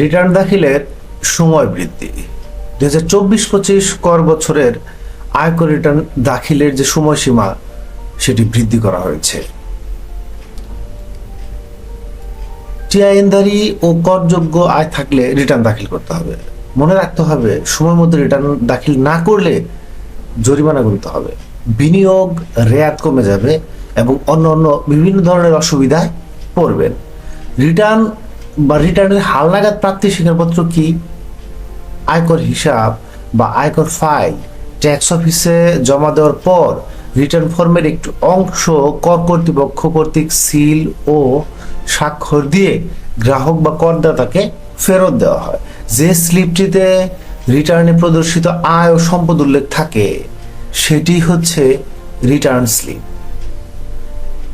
Return দাখিলের সময় বৃদ্ধি। দু হাজার চব্বিশ পঁচিশ কর বছরের আয়কর রিটার্ন দাখিলের যে সময়সীমা, সেটি বৃদ্ধি করা হয়েছে। টিআইএনধারী ও করযোগ্য আয় থাকলে রিটার্ন দাখিল করতে হবে। মনে রাখতে হবে সময় মতো রিটার্ন দাখিল না করলে জরিমানা গুনতে হবে। বিনিয়োগ রেয়াত কমে যাবে এবং অন্য অন্য বিভিন্ন ধরনের অসুবিধায় পড়বেন। রিটার্ন বা রিটার্নের হালনাগাদ প্রাপ্তি স্বীকারপত্র কি? আয়কর হিসাব বা আয়কর ফাইল ট্যাক্স অফিসে জমা দেওয়ার পর রিটার্ন ফর্মের একটি অংশ কর কর্তৃপক্ষ কর্তৃক সিল ও স্বাক্ষর দিয়ে গ্রাহক বা করদাতাকে ফেরত দেওয়া হয়। যে স্লিপটিতে রিটার্নে প্রদর্শিত আয় ও সম্পদ উল্লেখ থাকে, সেটি হচ্ছে রিটার্ন স্লিপ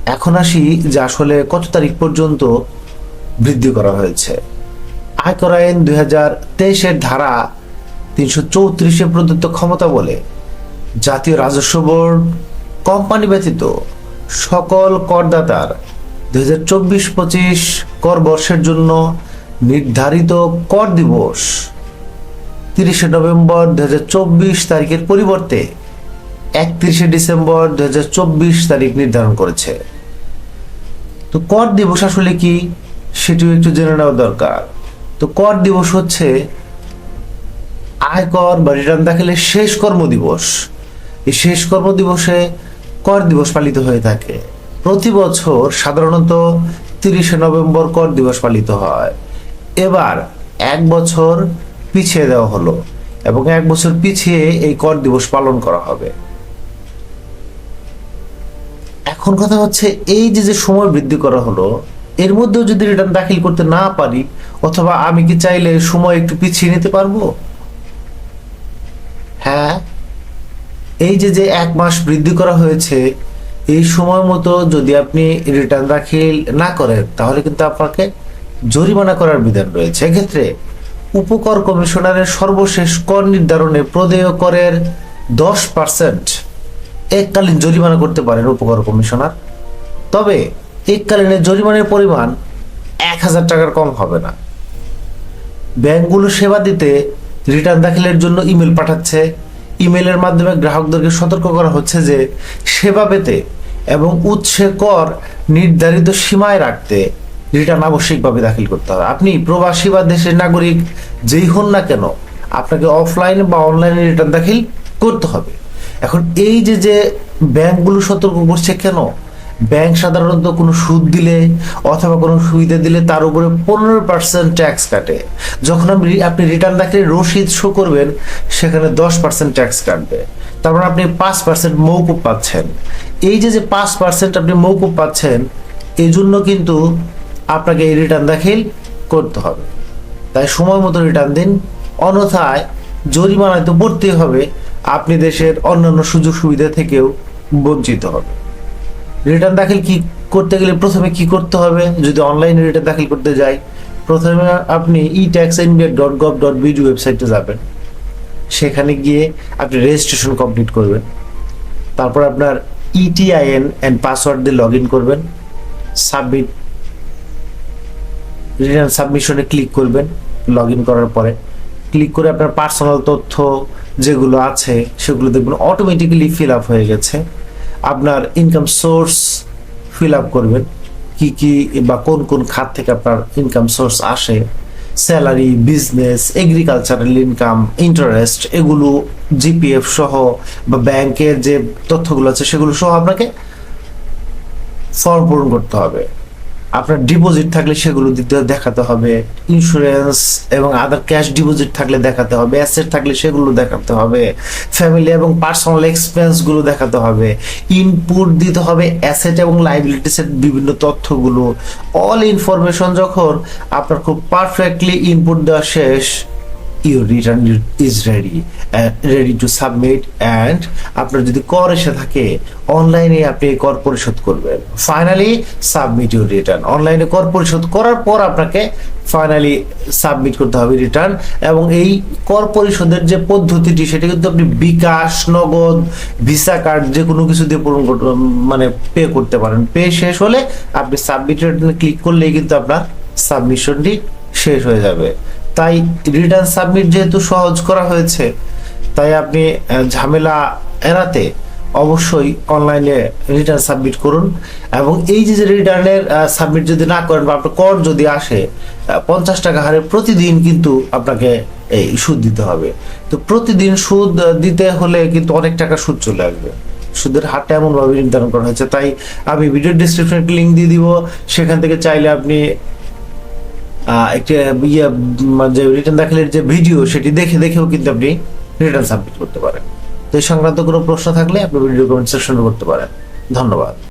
এখন আসি যে আসলে কত তারিখ পর্যন্ত বৃদ্ধি করা হয়েছে। আয়কর আইন দুই হাজার তেইশের ধারা তিনশো চৌত্রিশে প্রদত্ত ক্ষমতা বলে জাতীয় রাজস্ব বোর্ড কোম্পানি ব্যতীত সকল করদাতার দুই হাজার চব্বিশ পঁচিশ কর বর্ষের জন্য নির্ধারিত কর দিবস তিরিশে নভেম্বর দু হাজার চব্বিশ তারিখের পরিবর্তে একত্রিশে ডিসেম্বর দু হাজার চব্বিশ তারিখ নির্ধারণ করেছে। তো কর দিবস আসলে কি? সেটিও একটু জেনে নেওয়া দরকার। তো কর দিবস হচ্ছে আয়কর বা রিটার্ন দাখিলের শেষ কর্মদিবস এই শেষ কর্মদিবসে কর দিবস পালিত হয়ে থাকে। প্রতি বছর সাধারণত তিরিশে নভেম্বর কর দিবস পালিত হয়। এবার এক বছর পিছিয়ে দেওয়া হলো এবং এক বছর পিছিয়ে এই কর দিবস পালন করা হবে। এখন কথা হচ্ছে এই যে যে সময় বৃদ্ধি করা হলো এর মধ্যেও যদি রিটার্ন দাখিল করতে না পারি, অথবা আমি কি চাইলে সময় একটু পিছিয়ে নিতে পারব? হ্যাঁ। এই যে যে এক মাস বৃদ্ধি করা হয়েছে, এই সময় মতো যদি আপনি রিটার্ন দাখিল না করেন, তাহলে কিন্তু আপনাকে জরিমানা করার বিধান রয়েছে। এক্ষেত্রে উপকর কমিশনারের সর্বশেষ কর নির্ধারণে প্রদেয় করের দশ পার্সেন্ট এককালীন জরিমানা করতে পারেন উপকর কমিশনার। তবে এককালীনের জরিমানার পরিমাণ এক হাজার টাকার কম হবে না। ব্যাংকগুলো সেবা দিতে রিটার্ন দাখিলের জন্য ইমেল পাঠাচ্ছে। ইমেলের মাধ্যমে গ্রাহকদেরকে সতর্ক করা হচ্ছে যে সেবা পেতে এবং উৎসে কর নির্ধারিত সীমায় রাখতে রিটার্ন আবশ্যিকভাবে দাখিল করতে হবে। আপনি প্রবাসী বা দেশের নাগরিক, যেই হন না কেন, আপনাকে অফলাইনে বা অনলাইনে রিটার্ন দাখিল করতে হবে। এখন এই যে যে ব্যাংকগুলো সতর্ক করছে কেন? ব্যাংক সাধারণত কোনো সুদ দিলে অথবা কোনো সুবিধা দিলে তার উপরে পনেরো পার্সেন্ট ট্যাক্স কাটে। যখন আপনি আপনি রিটার্ন দাখিলে রসিদ শো করবেন, সেখানে দশ পার্সেন্ট ট্যাক্স কাটবে। তার মানে আপনি পাঁচ পার্সেন্ট মৌকুব পাচ্ছেন। এই যে যে পাঁচ পার্সেন্ট আপনি মৌকুব পাচ্ছেন এই জন্য কিন্তু আপনাকে এই রিটার্ন দাখিল করতে হবে। তাই সময় মতো রিটার্ন দিন। অন্যথায় জরিমানায় তো পড়তেই হবে। আপনি দেশের অন্যান্য সুযোগ সুবিধা থেকেও বঞ্চিত হবে রিটার্ন দাখিল কি করতে গেলে প্রথমে কি করতে হবে? যদি অনলাইনে রিটার্ন দাখিল করতে যাই, প্রথমে আপনি E tax India dot gov dot BD ওয়েবসাইটে যাবেন। সেখানে গিয়ে আপনি রেজিস্ট্রেশন কমপ্লিট করবেন। তারপর আপনার ইটিআইএন অ্যান্ড পাসওয়ার্ড দিয়ে লগ ইন করবেন সাবমিট রিটার্ন সাবমিশনে ক্লিক করবেন লগ ইন করার পরে। ক্লিক করে আপনার পার্সোনাল তথ্য যেগুলো আছে, সেগুলো দেখবেন অটোমেটিক্যালি ফিল আপ হয়ে গেছে। আপনার ইনকাম সোর্স ফিল আপ করবেন। কি কি বা কোন কোন খাত থেকে আপনার ইনকাম সোর্স আসে? Salary business agricultural income interest এগুলো জিপিএফ সহ বা ব্যাংকের যে তথ্যগুলো আছে সেগুলো সহ আপনাকে ফর্ম পূরণ করতে হবে। আপনার ডিপোজিট থাকলে সেগুলো দিতে দেখাতে হবে ইন্স্যুরেন্স এবং আদার ক্যাশ ডিপোজিট থাকলে দেখাতে হবে অ্যাসেট থাকলে সেগুলো দেখাতে হবে ফ্যামিলি এবং পার্সোনাল এক্সপেন্সগুলো দেখাতে হবে ইনপুট দিতে হবে অ্যাসেট এবং লাইবিলিটিসের বিভিন্ন তথ্যগুলো। অল ইনফরমেশন যখন আপনার খুব পারফেক্টলি ইনপুট দেওয়া শেষ your return is ready ready to submit and আপনার যদি কর এসে থাকে অনলাইনে আপনি কর পরিশোধ করবেন। ফাইনালি সাবমিট ইউর রিটার্ন অনলাইনে কর পরিশোধ করার পর আপনাকে ফাইনালি সাবমিট করতে হবে রিটার্ন এবং এই কর পরিশোধের যে পদ্ধতিটি, সেটা কিন্তু আপনি বিকাশ, নগদ ভিসা কার্ড যে কোনো কিছু দিয়ে পূরণ মানে পে করতে পারেন। পে শেষ হলে আপনি সাবমিট ক্লিক করলেই কিন্তু আপনার সাবমিশনটি শেষ হয়ে যাবে। তাই রিটার্ন সাবমিট যেহেতু সহজ করা হয়েছে, তাই আপনি ঝামেলা এড়াতে অবশ্যই অনলাইনে রিটার্ন সাবমিট করুন। এবং এই যে রিটার্নের সাবমিট যদি না করেন বা আপনার কর যদি আসে পঞ্চাশ টাকা হারে প্রতিদিন কিন্তু আপনাকে এই সুদ দিতে হবে। তো প্রতিদিন সুদ দিতে হলে কিন্তু অনেক টাকা সুদ চলে আসবে। সুদের হারটা এমনভাবে নির্ধারণ করা হয়েছে। তাই আমি ভিডিও ডিসক্রিপশনে লিঙ্ক দিয়ে দিব। সেখান থেকে চাইলে আপনি একটি ইয়ে যে রিটার্ন দাখিলের যে ভিডিও সেটি দেখে দেখেও কিন্তু আপনি রিটার্ন সাবমিট করতে পারেন। তো এই সংক্রান্ত কোনো প্রশ্ন থাকলে আপনি ভিডিও কমেন্ট সেকশনে করতে পারেন। ধন্যবাদ।